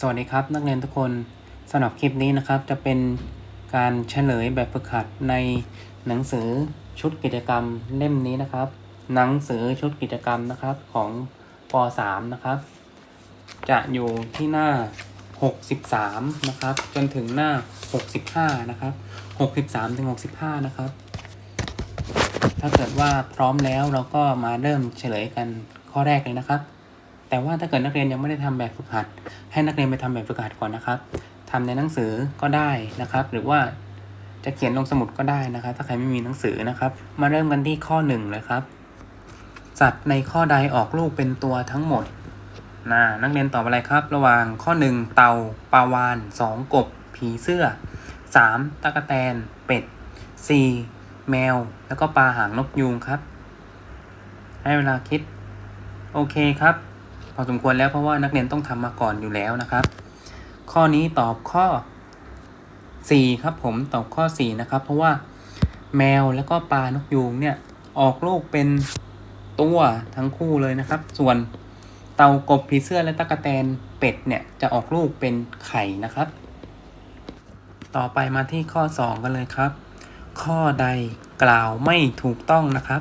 สวัสดีครับ นักเรียนทุกคนสำหรับคลิปนี้นะครับ จะเป็นการเฉลยแบบฝึกหัดในหนังสือชุดกิจกรรมเล่มนี้นะครับ หนังสือชุดกิจกรรมนะครับของป .3 นะครับ จะอยู่ที่หน้า 63 นะครับ จนถึงหน้า 65 นะครับ 63ถึง65 นะครับ ถ้าเกิดว่าพร้อมแล้วเราก็มาเริ่มเฉลยกันข้อแรกเลยนะครับ แต่ว่าถ้าเกิดนักเรียนยังไม่ได้ทำแบบฝึกหัด ให้นักเรียนไปทำแบบฝึกหัดก่อนนะครับทำในหนังสือก็ได้นะครับ หรือว่าจะเขียนลงสมุดก็ได้นะครับ ถ้าใครไม่มีหนังสือนะครับ มาเริ่มกันที่ข้อหนึ่งเลยครับสัตว์ในข้อใดออกลูกเป็นตัวทั้งหมดนะนักเรียนตอบอะไรครับ ระหว่างข้อหนึ่งเต่าปลาวานสองกบ ผีเสื้อสามตะกแตน เป็ดสี่แมว แล้วก็ปลาหางนกยูงครับ ให้เวลาคิด โอเคครับ พอสมควรแล้วเพราะว่านักเรียนต้องทำมาก่อนอยู่แล้วนะครับ ข้อนี้ตอบข้อ 4 ครับผมตอบข้อ 4 นะครับ เพราะว่าแมวแล้วก็ปลานกยูงเนี่ยออกลูกเป็นตัวทั้งคู่เลยนะครับ ส่วนเต่ากบผีเสื้อและตะกแตนเป็ดเนี่ยจะออกลูกเป็นไข่นะครับ ต่อไปมาที่ข้อ 2 กันเลยครับ ข้อใดกล่าวไม่ถูกต้องนะครับ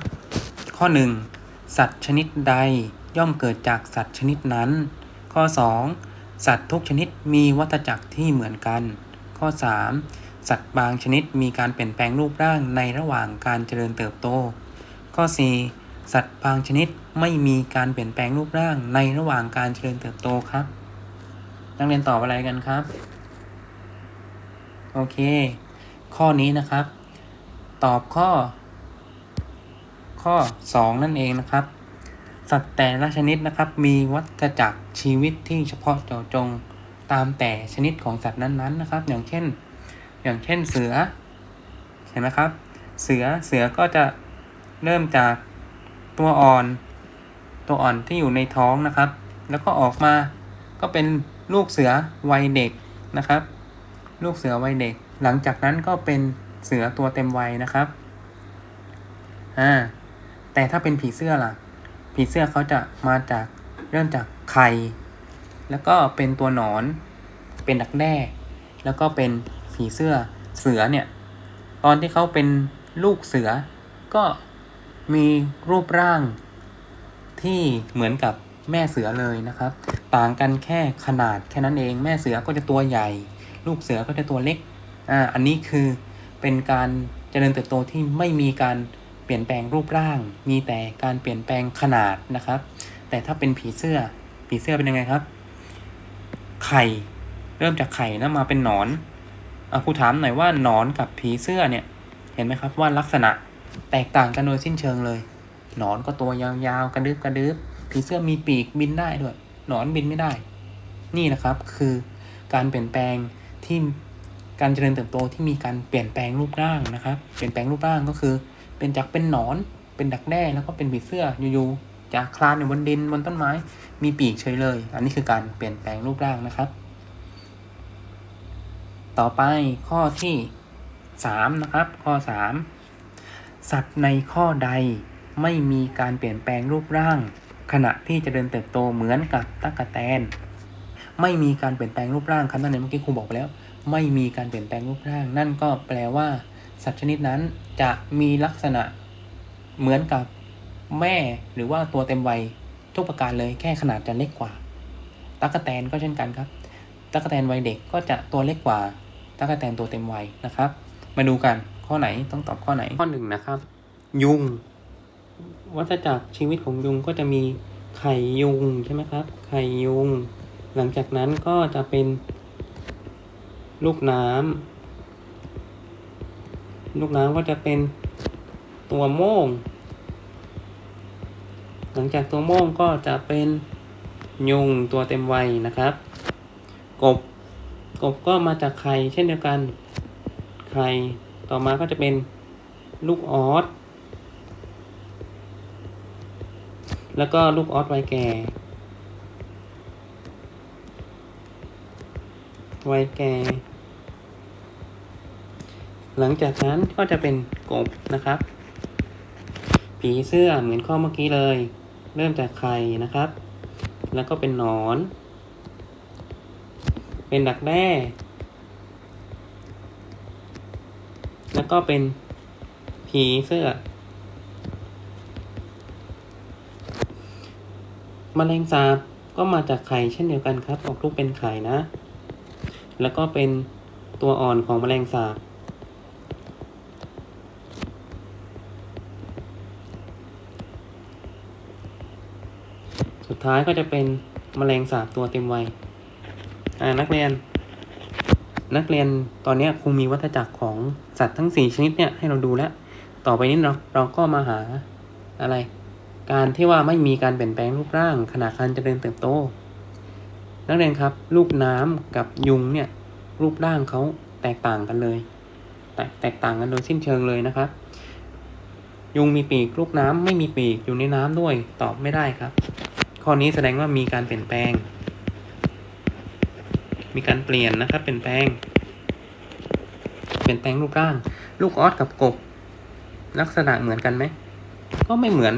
ข้อ 1 สัตว์ชนิดใด ย่อมเกิดจากสัตว์ชนิดนั้น ข้อ 2 สัตว์ทุกชนิดมีวัฏจักรที่เหมือนกัน ข้อ 3 สัตว์บางชนิดมีการเปลี่ยนแปลงรูปร่างในระหว่างการเจริญเติบโต ข้อ 4 สัตว์บางชนิดไม่มีการเปลี่ยนแปลงรูปร่างในระหว่างการเจริญเติบโตครับ นักเรียนตอบอะไรกันครับ โอเค ข้อนี้นะครับ ตอบข้อ ข้อ 2 นั่นเองนะครับ สัตว์แต่ละชนิดนะครับ มีวัฏจักรชีวิตที่เฉพาะเจาะจงตามแต่ชนิดของสัตว์นั้นๆนะครับ อย่างเช่น อย่างเช่นเสือเห็นไหมครับ เสือเสือก็จะเริ่มจากตัวอ่อน ตัวอ่อนที่อยู่ในท้องนะครับ แล้วก็ออกมาก็เป็นลูกเสือวัยเด็กนะครับ ลูกเสือวัยเด็ก หลังจากนั้นก็เป็นเสือตัวเต็มวัยนะครับอ่าแต่ถ้าเป็นผีเสื้อล่ะ ผีเสื้อเขาจะมาจากเริ่มจากไข่ แล้วก็เป็นตัวหนอน เป็นดักแด้ แล้วก็เป็นผีเสื้อเสือเนี่ย ตอนที่เขาเป็นลูกเสือ ก็มีรูปร่างที่เหมือนกับแม่เสือเลยนะครับ ต่างกันแค่ขนาดแค่นั้นเอง แม่เสือก็จะตัวใหญ่ ลูกเสือก็จะตัวเล็ก อ่า อันนี้คือเป็นการเจริญเติบโตที่ไม่มีการ เปลี่ยนแปลงรูปร่าง มีแต่การเปลี่ยนแปลงขนาดนะครับ แต่ถ้าเป็นผีเสื้อ ผีเสื้อเป็นยังไงครับ ไข่ เริ่มจากไข่แล้วมาเป็นหนอนอะครูถามหน่อยว่าหนอนกับผีเสื้อเนี่ย เห็นไหมครับว่าลักษณะแตกต่างกันโดยสิ้นเชิงเลย หนอนก็ตัวยาวๆ กระดึบกระดึบผีเสื้อมีปีกบินได้ด้วย หนอนบินไม่ได้ นี่นะครับคือการเปลี่ยนแปลงที่การเจริญเติบโตที่มีการเปลี่ยนแปลงรูปร่างนะครับ เปลี่ยนแปลงรูปร่างก็คือ เป็นจากเป็นหนอน เป็นดักแด้แล้วก็เป็นผีเสื้ออยู่ๆจากคลานอยู่บนดินบนต้นไม้ มีปีกเฉยเลย อันนี้คือการเปลี่ยนแปลงรูปร่างนะครับ ต่อไปข้อที่สามนะครับ ข้อสามสัตว์ในข้อใดไม่มีการเปลี่ยนแปลงรูปร่าง ขณะที่จเจริญเติบโตเหมือนกับตั๊กแตน ไม่มีการเปลี่ยนแปลงรูปร่างครับนั่นเองเมื่อกี้ครูบอกไปแล้ว ไม่มีการเปลี่ยนแปลงรูปร่าง นั่นก็แปลว่า สัตว์ชนิดนั้นจะมีลักษณะเหมือนกับแม่หรือว่าตัวเต็มวัยทุกประการเลยแค่ขนาดจะเล็กกว่าตั๊กแตนก็เช่นกันครับตั๊กแตนวัยเด็กก็จะตัวเล็กกว่าตั๊กแตนตัวเต็มวัยนะครับ มาดูกันข้อไหนต้องตอบข้อไหนข้อหนึ่งนะครับ ยุง วัฏจักรชีวิตของยุงก็จะมีไข่ยุงใช่ไหมครับ ไข่ยุง หลังจากนั้นก็จะเป็นลูกน้ำ ลูกน้ำก็จะเป็นตัวโม่ง หลังจากตัวโม่งก็จะเป็นยุงตัวเต็มวัยนะครับ กบ กบก็มาจากไข่เช่นเดียวกัน ไข่ ต่อมาก็จะเป็นลูกออส แล้วก็ลูกออสวัยแก่ วัยแก่ หลังจากนั้นก็จะเป็นกบนะครับ ผีเสื้อเหมือนข้อเมื่อกี้เลย เริ่มจากไข่นะครับ แล้วก็เป็นหนอน เป็นดักแด้ แล้วก็เป็นผีเสื้อมแมลงสาบก็มาจากไข่เช่นเดียวกันครับออกลูกเป็นไข่นะ แล้วก็เป็นตัวอ่อนของแมลงสาบ ท้ายก็จะเป็นแมลงสาบตัวเต็มวัยอ่านักเรียน นักเรียนตอนนี้ยคงมีวัฏจักรของสัตว์ทั้งสี่ชนิดเนี่ยให้เราดูแล้ว ต่อไปนี้เราเราก็มาหาอะไร การที่ว่าไม่มีการเปลี่ยนแปลงรูปร่างขณะการเจริญเติบโต นักเรียนครับ ลูกน้ำกับยุงเนี่ยรูปร่างเขาแตกต่างกันเลย แตแตกต่างกันโดยสิ้นเชิงเลยนะครับ ยุงมีปีกลูกน้ำไม่มีปีกอยู่ในน้ำด้วยตอบไม่ได้ครับ ข้อนี้แสดงว่ามีการเปลี่ยนแปลง มีการเปลี่ยนนะครับ เปลี่ยนแปลง เปลี่ยนแปลงรูปร่าง ลูกออสกับกบ ลักษณะเหมือนกันไหม ก็ไม่เหมือน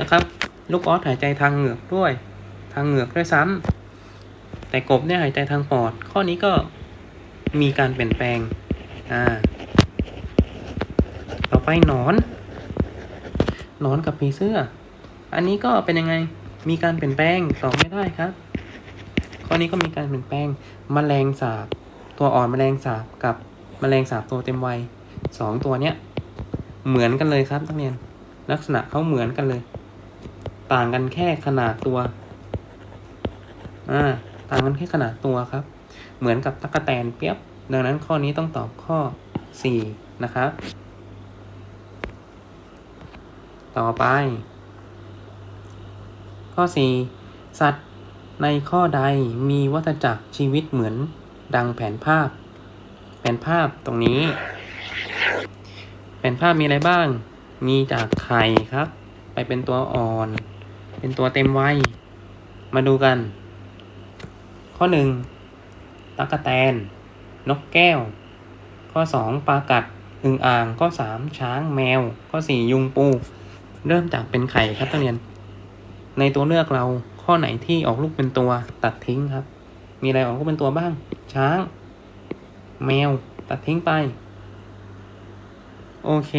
นะครับ ลูกออสหายใจทางเหงือกด้วย ทางเหงือกด้วยซ้ำแต่กบเนี่ยหายใจทางปอด ข้อนี้ก็มีการเปลี่ยนแปลง อ่า ต่อไปหนอน หนอนกับผีเสื้อ อันนี้ก็เป็นยังไง มีการเปลี่ยนแปลงตอบไม่ได้ครับ ข้อนี้ก็มีการเปลี่ยนแปลงแมลงสาบ ตัวอ่อนแมลงสาบกับแมลงสาบตัวเต็มวัยสองตัวเนี้ยเหมือนกันเลยครับนักเรียน ลักษณะเขาเหมือนกันเลย ต่างกันแค่ขนาดตัวอ่าต่างกันแค่ขนาดตัวครับ เหมือนกับตั๊กแตนเปียบ ดังนั้นข้อนี้ต้องตอบข้อ 4 นะครับ ต่อไป ข้อ 4 สัตว์ในข้อใดมีวัฏจักรชีวิตเหมือนดังแผนภาพ แผนภาพตรงนี้ แผนภาพมีอะไรบ้าง มีจากไข่ครับ ไปเป็นตัวอ่อน เป็นตัวเต็มวัย มาดูกัน ข้อหนึ่งตั๊กแตน นกแก้ว ข้อสองปลากัดอึ่งอ่าง ข้อสามช้างแมว ข้อสี่ยุงปู เริ่มจากเป็นไข่ครับนักเรียน ในตัวเลือกเราข้อไหนที่ออกลูกเป็นตัวตัดทิ้งครับ มีอะไรออกลูกเป็นตัวบ้าง ช้าง แมว ตัดทิ้งไป โอเค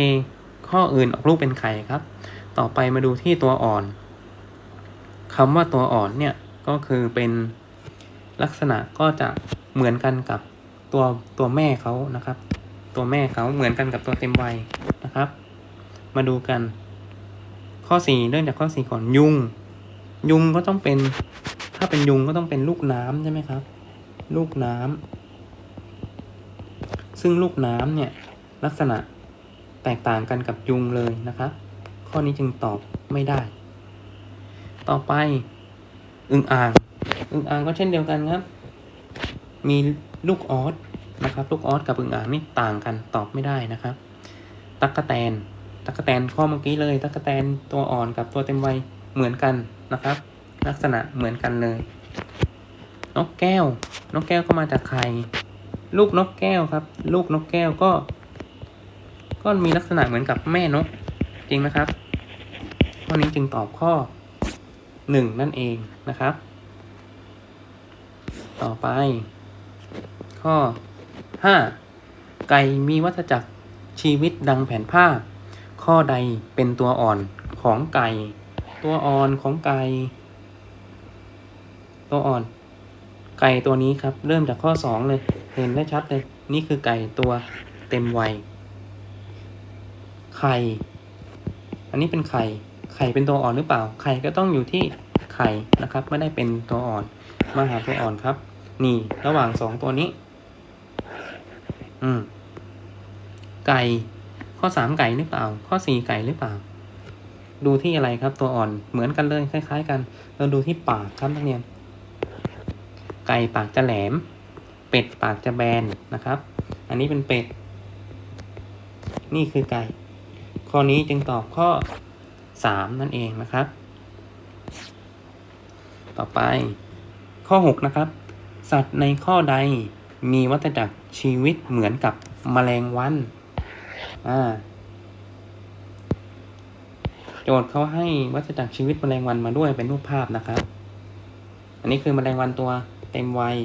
ข้ออื่นออกลูกเป็นไข่ครับ ต่อไปมาดูที่ตัวอ่อนคำว่าตัวอ่อนเนี่ยก็คือเป็นลักษณะก็จะเหมือนกันกับตัวตัวแม่เขานะครับ ตัวแม่เขาเหมือนกันกับตัวเต็มวัยนะครับ มาดูกัน ข้อสี่เริ่มจากข้อสี่ก่อนยุง ยุงก็ต้องเป็น ถ้าเป็นยุงก็ต้องเป็นลูกน้ำใช่ไหมครับ ลูกน้ำซึ่งลูกน้ำเนี่ยลักษณะแตกต่างกันกับยุงเลยนะครับ ข้อนี้จึงตอบไม่ได้ ต่อไปอึงอ่างอึงอ่างก็เช่นเดียวกันครับ มีลูกออสนะครับ ลูกออสกับอึงอ่างนี่ต่างกันตอบไม่ได้นะครับ ตั๊กแตนตั๊กแตนข้อเมื่อกี้เลย ตั๊กแตนตัวอ่อนกับตัวเต็มวัยเหมือนกัน นะครับ ลักษณะเหมือนกันเลย นกแก้ว นกแก้วก็มาจากไข่ลูกนกแก้วครับ ลูกนกแก้วก็ ก็มีลักษณะเหมือนกับแม่นก จริงนะครับข้อนี้จึงตอบข้อหนึ่งนั่นเองนะครับ ต่อไป ข้อห้าไก่มีวัฏจักรชีวิตดังแผนภาพ ข้อใดเป็นตัวอ่อนของไก่ ตัวอ่อนของไก่ ตัวอ่อน ไก่ตัวนี้ครับ เริ่มจากข้อสองเลย เห็นได้ชัดเลย นี่คือไก่ตัวเต็มวัย ไข่ อันนี้เป็นไข่ ไข่เป็นตัวอ่อนหรือเปล่า ไข่ก็ต้องอยู่ที่ไข่นะครับ ไม่ได้เป็นตัวอ่อน มาหาตัวอ่อนครับ นี่ระหว่างสองตัวนี้ อืม ไก่ ข้อสามไก่หรือเปล่า ข้อสี่ไก่หรือเปล่า ดูที่อะไรครับ ตัวอ่อนเหมือนกันเลยคล้าย ๆ กัน เราดูที่ปากครับนักเรียน ไก่ปากจะแหลม เป็ดปากจะแบนนะครับ อันนี้เป็นเป็ด นี่คือไก่ ข้อนี้จึงตอบข้อสามนั่นเองนะครับ ต่อไป ข้อหกนะครับ สัตว์ในข้อใดมีวัฏจักรชีวิตเหมือนกับแมลงวันอ่า โจทย์เขาให้วัฏจักรชีวิตแมลงวันมาด้วยเป็นรูปภาพนะครับ อันนี้คือแมลงวันตัวเต็มวัย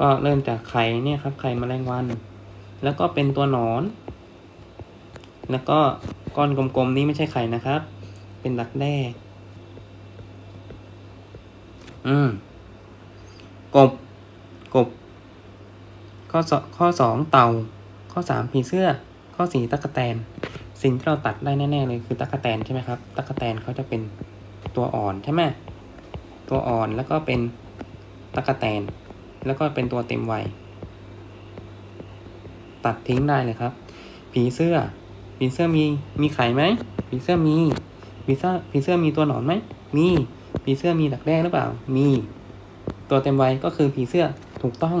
ก็เริ่มจากไข่เนี่ยครับ ไข่แมลงวัน แล้วก็เป็นตัวหนอน แล้วก็ก้อนกลมๆนี้ไม่ใช่ไข่นะครับ เป็นดักแด้ อืม กบ กบ ข้อสข้อสองเต่า ข้อสามผีเสื้อ ข้อสี่ตั๊กแตน สิ่งที่เราตัดได้แน่ๆเลยคือตั๊กแตนใช่ไหมครับตั๊กแตนเขาจะเป็นตัวอ่อนใช่ไหมตัวอ่อนแล้วก็เป็นตั๊กแตน แล้วก็เป็นตัวเต็มวัยตัดทิ้งได้เลยครับ ผีเสื้อ ผีเสื้อมีมีไข่ไหมผีเสื้อมีผีเสื้อผีเสื้อมีตัวหนอนไหมมีผีเสื้อมีดักแด้หรือเปล่า มี ตัวเต็มวัยก็คือผีเสื้อถูกต้อง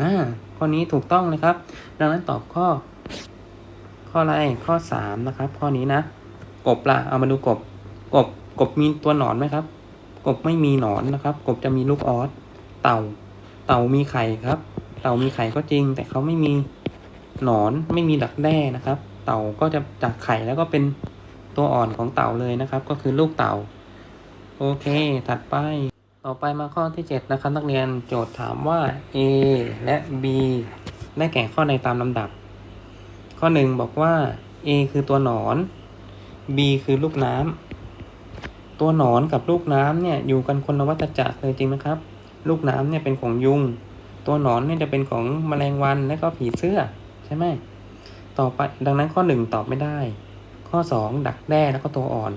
อ่าข้อนี้ถูกต้องเลยครับ ดังนั้นตอบข้อ ข้ออะไรข้อสามนะครับ ข้อนี้นะ กบละเอามาดูกบ กบ กบมีตัวหนอนไหมครับ กบไม่มีหนอนนะครับ กบจะมีลูกออสเต่า เต่ามีไข่ครับ เต่ามีไข่ก็จริง แต่เขาไม่มีหนอนไม่มีดักแด้นะครับ เต่าก็จะจากไข่แล้วก็เป็นตัวอ่อนของเต่าเลยนะครับ ก็คือลูกเต่า โอเค ถัดไป ต่อไปมาข้อที่ 7 นะครับนักเรียนโจทย์ถามว่า A และ B ได้แก่ข้อใดตามลำดับ ข้อ 1 บอกว่า A คือตัวหนอน B คือลูกน้ำตัวหนอนกับลูกน้ำเนี่ยอยู่กันคนละวัฏจักรเลยจริงนะครับ ลูกน้ำเนี่ยเป็นของยุง ตัวหนอนเนี่ยจะเป็นของแมลงวันและก็ผีเสื้อใช่ไหมต่อไปดังนั้นข้อ 1 ตอบไม่ได้ ข้อ 2 ดักแด้แล้วก็ตัวอ่อน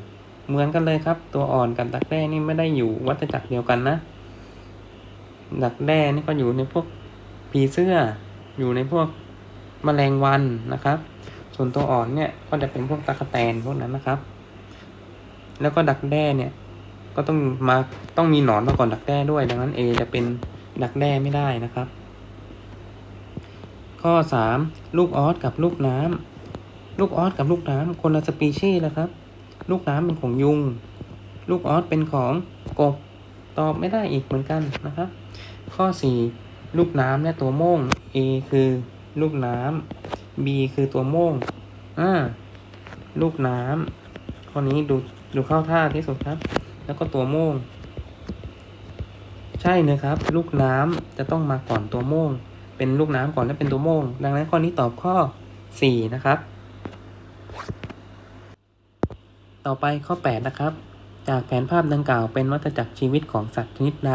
เหมือนกันเลยครับ ตัวอ่อนกับดักแด้นี่ไม่ได้อยู่วัฏจักรเดียวกันนะ ดักแด้นี่ก็อยู่ในพวกผีเสื้อ อยู่ในพวก แมลงวันนะครับ ส่วนตัวอ่อนเนี่ยก็จะเป็นพวกตะกแตนพวกนั้นนะครับ แล้วก็ดักแด้เนี่ย ก็ต้องมาต้องมีหนอนมาก่อนดักแด้ด้วย ดังนั้น A จะเป็นดักแด้ไม่ได้นะครับ ข้อ 3 ลูกออสกับลูกน้ำลูกออสกับลูกน้ำคนละสปีชีส์แล้วครับ ลูกน้ำเป็นของยุง ลูกออสเป็นของกบตอบไม่ได้อีกเหมือนกันนะครับ ข้อ 4 ลูกน้ำและตัวโม่ง A คือ ลูกน้ำ B คือตัวโม่ง อ่า ลูกน้ำข้อนี้ดูดูเข้าท่าที่สุดครับ แล้วก็ตัวโม่ง ใช่นะครับ ลูกน้ำจะต้องมาก่อนตัวโม่ง เป็นลูกน้ำก่อนแล้วเป็นตัวโม่ง ดังนั้นข้อนี้ตอบข้อ 4 นะครับ ต่อไปข้อ 8 นะครับ จากแผนภาพดังกล่าวเป็นวัฏจักรชีวิตของสัตว์ชนิดใด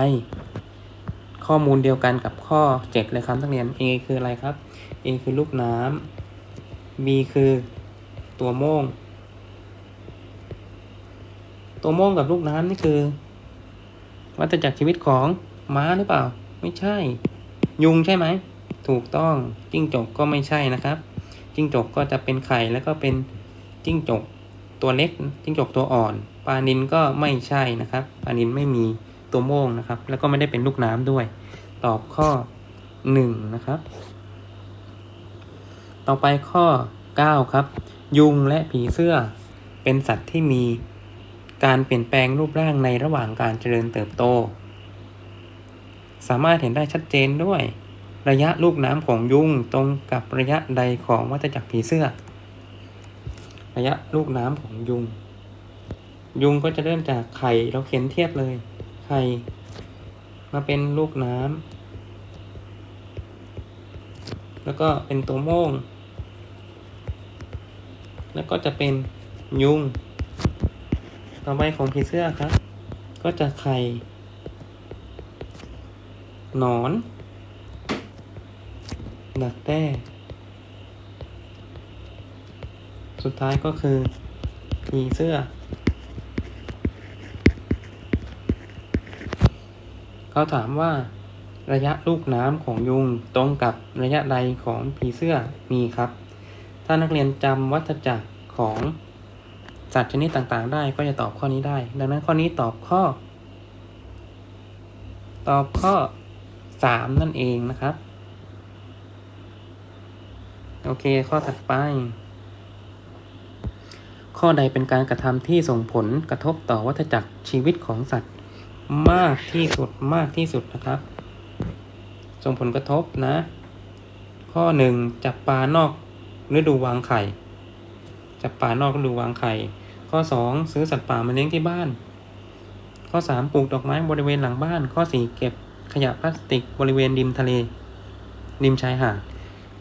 ข้อมูลเดียวกันกับข้อ 7 เลยครับนักเรียน A คืออะไรครับ A คือลูกน้ำ B คือตัวโม่ง ตัวโม่งกับลูกน้ำนี่คือวัฏจักรชีวิตของม้าหรือเปล่า ไม่ใช่ ยุงใช่ไหม ถูกต้อง จิ้งจกก็ไม่ใช่นะครับ จิ้งจกก็จะเป็นไข่แล้วก็เป็นจิ้งจกตัวเล็ก จิ้งจกตัวอ่อน ปลานินก็ไม่ใช่นะครับ ปลานินไม่มีตัวโม่งนะครับ แล้วก็ไม่ได้เป็นลูกน้ำด้วย ตอบข้อหนึ่งนะครับ ต่อไปข้อ 9 ครับ ยุงและผีเสื้อ เป็นสัตว์ที่มีการเปลี่ยนแปลงรูปร่างในระหว่างการเจริญเติบโต สามารถเห็นได้ชัดเจนด้วย ระยะลูกน้ำของยุงตรงกับระยะใดของวัฏจักรผีเสื้อ ระยะลูกน้ำของยุง ยุงก็จะเริ่มจากไข่เราเขียนเทียบเลย ไข่มาเป็นลูกน้ำแล้วก็เป็นตัวโม่ง แล้วก็จะเป็นยุง ต่อไปของผีเสื้อครับ ก็จะไข่หนอนดักแด้สุดท้ายก็คือผีเสื้อ เขาถามว่าระยะลูกน้ำของยุงตรงกับระยะใดของผีเสื้อมีครับ ถ้านักเรียนจำวัฏจักรของสัตว์ชนิดต่างๆ ได้ก็จะตอบข้อนี้ได้ ดังนั้นข้อนี้ตอบข้อ ตอบข้อ 3 นั่นเองนะครับ โอเคข้อถัดไป ข้อใดเป็นการกระทำที่ส่งผลกระทบต่อวัฏจักรชีวิตของสัตว์มากที่สุดมากที่สุดนะครับ ส่งผลกระทบนะ ข้อหนึ่งจับปลานอก ฤดูวางไข่จับปลานอกฤดูวางไข่ ข้อสองซื้อสัตว์ป่ามาเลี้ยงที่บ้าน ข้อสามปลูกดอกไม้บริเวณหลังบ้าน ข้อสี่เก็บขยะพลาสติกบริเวณริมทะเล ริมชายหาด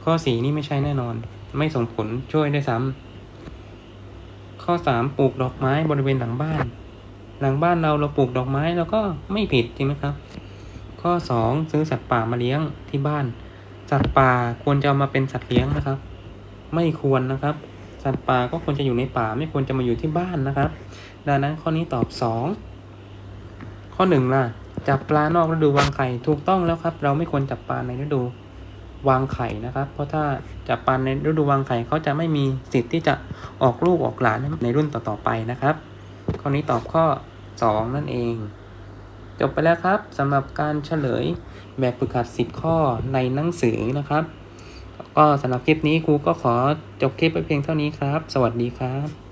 ข้อสี่นี่ไม่ใช่แน่นอน ไม่ส่งผลช่วยได้ซ้ำข้อสามปลูกดอกไม้บริเวณหลังบ้าน หลังบ้านเราเราปลูกดอกไม้เราก็ไม่ผิดจริงไหมครับ ข้อสองซื้อสัตว์ป่ามาเลี้ยงที่บ้าน สัตว์ป่าควรจะเอามาเป็นสัตว์เลี้ยงนะครับ ไม่ควรนะครับ สัตว์ป่าก็ควรจะอยู่ในป่าไม่ควรจะมาอยู่ที่บ้านนะครับ ดังนั้นข้อนี้ตอบสองข้อหนึ่งล่ะจับปลานอกฤดูวางไข่ถูกต้องแล้วครับ เราไม่ควรจับปลาในฤดูวางไข่นะครับ เพราะถ้าจับปลาในฤดูวางไข่เขาจะไม่มีสิทธิ์ที่จะออกลูกออกหลานในรุ่นต่อๆไปนะครับ ข้อนี้ตอบข้อสองนั่นเอง จบไปแล้วครับสำหรับการเฉลยแบบฝึกหัด 10 ข้อในหนังสือนะครับ ก็สำหรับคลิปนี้ครูก็ขอจบคลิปไปเพียงเท่านี้ครับ สวัสดีครับ